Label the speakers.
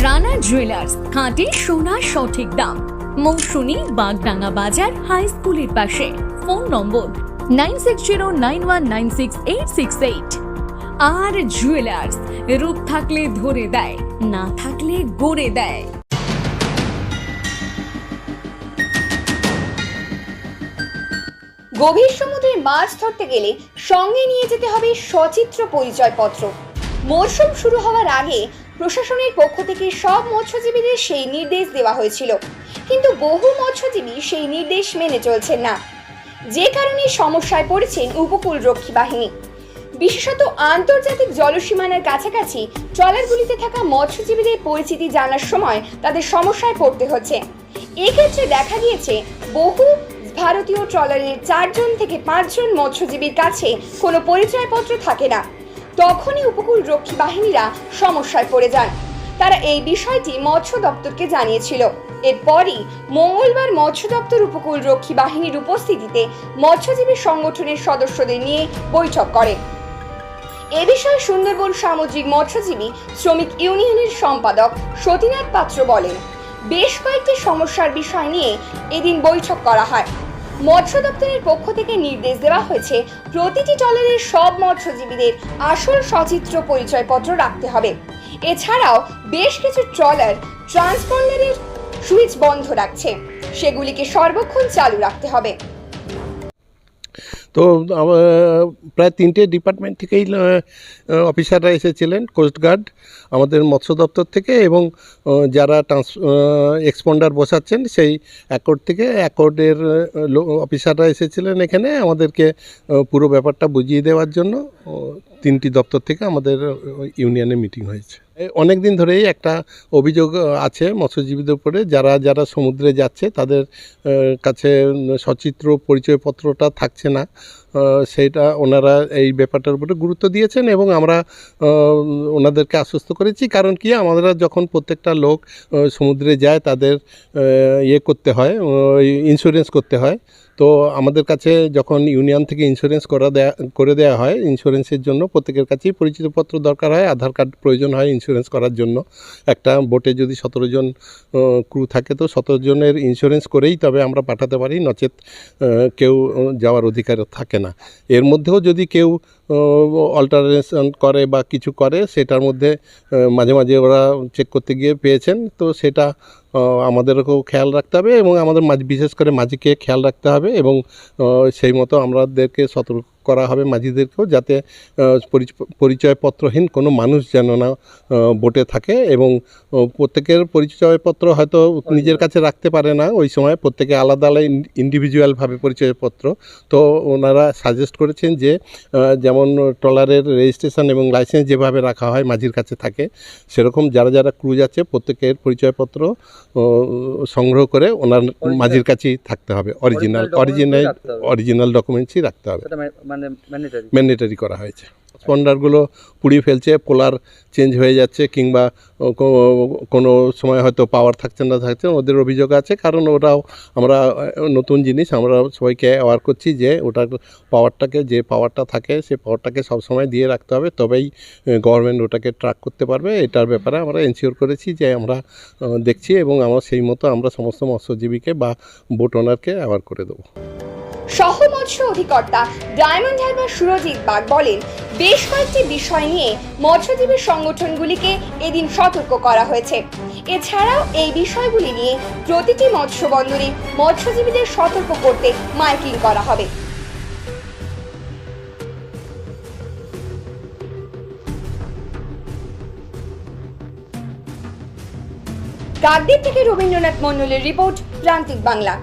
Speaker 1: Rana jewellers খাঁটি সোনা সঠিক দাম। মৌসুমী বাগডাঙ্গা বাজার হাই স্কুলের পাশে। Phone number nine six zero nine one nine six eight six eight আর জুয়েলার্স রূপ থাকলে ধরে দেয়, না থাকলে গড়ে দেয়।
Speaker 2: গভীর সমুদ্রে মাছ ধরতে গেলে সঙ্গে নিয়ে যেতে হবে সচিত্র পরিচয়পত্র। মরশুম শুরু হওয়ার আগে প্রশাসনের পক্ষ থেকে সব মৎস্যজীবীদের সেই নির্দেশ দেওয়া হয়েছিল। কিন্তু বহু মৎস্যজীবী সেই নির্দেশ মেনে চলছেন না। যে কারণে সমস্যায় পড়েছেন উপকূল রক্ষী বাহিনী। বিশেষত আন্তর্জাতিক জলসীমানার কাছাকাছি ট্রলারগুলিতে থাকা মৎস্যজীবীদের পরিচিতি জানার সময় তাদের সমস্যায় পড়তে হচ্ছে। এক্ষেত্রে দেখা গিয়েছে, বহু ভারতীয় ট্রলারের চারজন থেকে পাঁচজন মৎস্যজীবীর কাছে কোনো পরিচয়পত্র থাকে না। তখনই উপকূল রক্ষী বাহিনীরা সমস্যায় পড়ে যান। তারা এই বিষয়টি মৎস্য দপ্তরকে জানিয়েছিল। এরপরই মঙ্গলবার মৎস্য দপ্তর উপকূল রক্ষী বাহিনীর উপস্থিতিতে মৎস্যজীবী সংগঠনের সদস্যদের নিয়ে বৈঠক করে। এ বিষয়ে সুন্দরবন সামুদ্রিক মৎস্যজীবী শ্রমিক ইউনিয়নের সম্পাদক সতীনাথ পাত্র বলেন, বেশ কয়েকটি সমস্যার বিষয় নিয়ে এদিন বৈঠক করা হয়। মৎস্য দপ্তরের পক্ষ থেকে নির্দেশ দেওয়া হয়েছে, প্রতিটি ট্রলারের সব মৎস্যজীবীদের আসল সচিত্র পরিচয়পত্র রাখতে হবে। এছাড়াও বেশ কিছু ট্রলার ট্রান্সপন্ডারের সুইচ বন্ধ রাখছে। সেগুলিকে সর্বক্ষণ চালু রাখতে হবে।
Speaker 3: তো প্রায় তিনটে ডিপার্টমেন্ট থেকেই অফিসাররা এসেছিলেন কোস্টগার্ড আমাদের মৎস্য দপ্তর থেকে এবং যারা ট্রান্স এক্সপন্ডার বসাচ্ছেন সেই অ্যাকর্ড থেকে, অ্যাকর্ডের অফিসাররা এসেছিলেন এখানে আমাদেরকে পুরো ব্যাপারটা বুঝিয়ে দেওয়ার জন্য। তিনটি দপ্তর থেকে আমাদের ইউনিয়নে মিটিং হয়েছে। অনেক দিন ধরেই একটা অভিযোগ আছে মৎস্যজীবীদের উপরে। যারা যারা সমুদ্রে যাচ্ছে তাদের কাছে সচিত্র পরিচয়পত্রটা থাকছে না। সেইটা ওনারা এই ব্যাপারটার উপরে গুরুত্ব দিয়েছেন এবং আমরা ওনাদেরকে আশ্বস্ত করেছি। কারণ কি? আমরা যখন প্রত্যেকটা লোক সমুদ্রে যায়, তাদের ইয়ে করতে হয় ইন্স্যুরেন্স করতে হয়। তো আমাদের কাছে যখন ইউনিয়ন থেকে ইন্স্যুরেন্স করা দেয়া, করে দেওয়া হয় ইন্স্যুরেন্সের জন্য প্রত্যেকের কাছেই পরিচিতপত্র দরকার হয়, আধার কার্ড প্রয়োজন হয় ইন্স্যুরেন্স করার জন্য। একটা বোটে যদি সতেরো জন ক্রু থাকে, তো সতেরো জনের ইন্স্যুরেন্স করেই তবে আমরা পাঠাতে পারি। নচেত কেউ যাওয়ার অধিকার থাকে না। এর মধ্যেও যদি কেউ অল্টারেশন করে বা কিছু করে, সেটার মধ্যে মাঝে মাঝে ওরা চেক করতে গিয়ে পেয়েছেন। তো সেটা আমাদেরকেও খেয়াল রাখতে হবে এবং আমাদের মাঝ, বিশেষ করে মাঝিকে খেয়াল রাখতে হবে এবং সেই মতো আমাদেরকে সতর্ক করা হবে মাঝিদেরকেও যাতে পরিচ- পরিচয়পত্রহীন কোনো মানুষ যেন না বোটে থাকে এবং প্রত্যেকের পরিচয়পত্র হয়তো নিজের কাছে রাখতে পারে না ওই সময়। প্রত্যেকে আলাদা আলাদা ইন্ডিভিজুয়ালভাবে পরিচয়পত্র। তো ওনারা সাজেস্ট করেছেন যে যেমন ট্রলারের রেজিস্ট্রেশন এবং লাইসেন্স যেভাবে রাখা হয় মাঝির কাছে থাকে সেরকম যারা যারা ক্রুজ আছে প্রত্যেকের পরিচয়পত্র সংগ্রহ করে ওনার মাঝির কাছেই থাকতে হবে। অরিজিনাল অরিজিনাল অরিজিনাল ডকুমেন্টসই রাখতে হবে।
Speaker 4: মানে ম্যান্ডেটারি
Speaker 3: করা হয়েছে। স্পন্ডারগুলো পুড়িয়ে ফেলছে, পোলার চেঞ্জ হয়ে যাচ্ছে, কিংবা কোনো সময় হয়তো পাওয়ার থাকছে না থাকছে, ওদের অভিযোগ আছে, কারণ ওরাও, আমরা নতুন জিনিস, আমরা সবাইকে অ্যাওয়ার করছি যে ওটার পাওয়ারটাকে যে পাওয়ারটা থাকে সেই পাওয়ারটাকে সবসময় দিয়ে রাখতে হবে, তবেই গভর্নমেন্ট ওটাকে ট্র্যাক করতে পারবে। এটার ব্যাপারে আমরা এনশিওর করেছি যে আমরা দেখছি এবং আমরা সেই মতো আমরা সমস্ত মৎস্যজীবীকে বা বোট ওনারকে অ্যাওয়ার করে দেবো।
Speaker 2: সহ মৎস্য অধিকর্তা ডায়মন্ড হারবার সুরজিৎ বাগ বলেন, বেশ কয়েকটি বিষয় নিয়ে মৎস্যজীবী সংগঠনগুলিকে এদিন সতর্ক করা হয়েছে। এছাড়াও এই বিষয়গুলি নিয়ে প্রতিটি মৎস্য বন্দরে মৎস্যজীবীদের সতর্ক করতে মাইকিং করা হবে। কাকদ্বীপ থেকে রবীন্দ্রনাথ মন্ডলের রিপোর্ট প্রান্তিক বাংলা।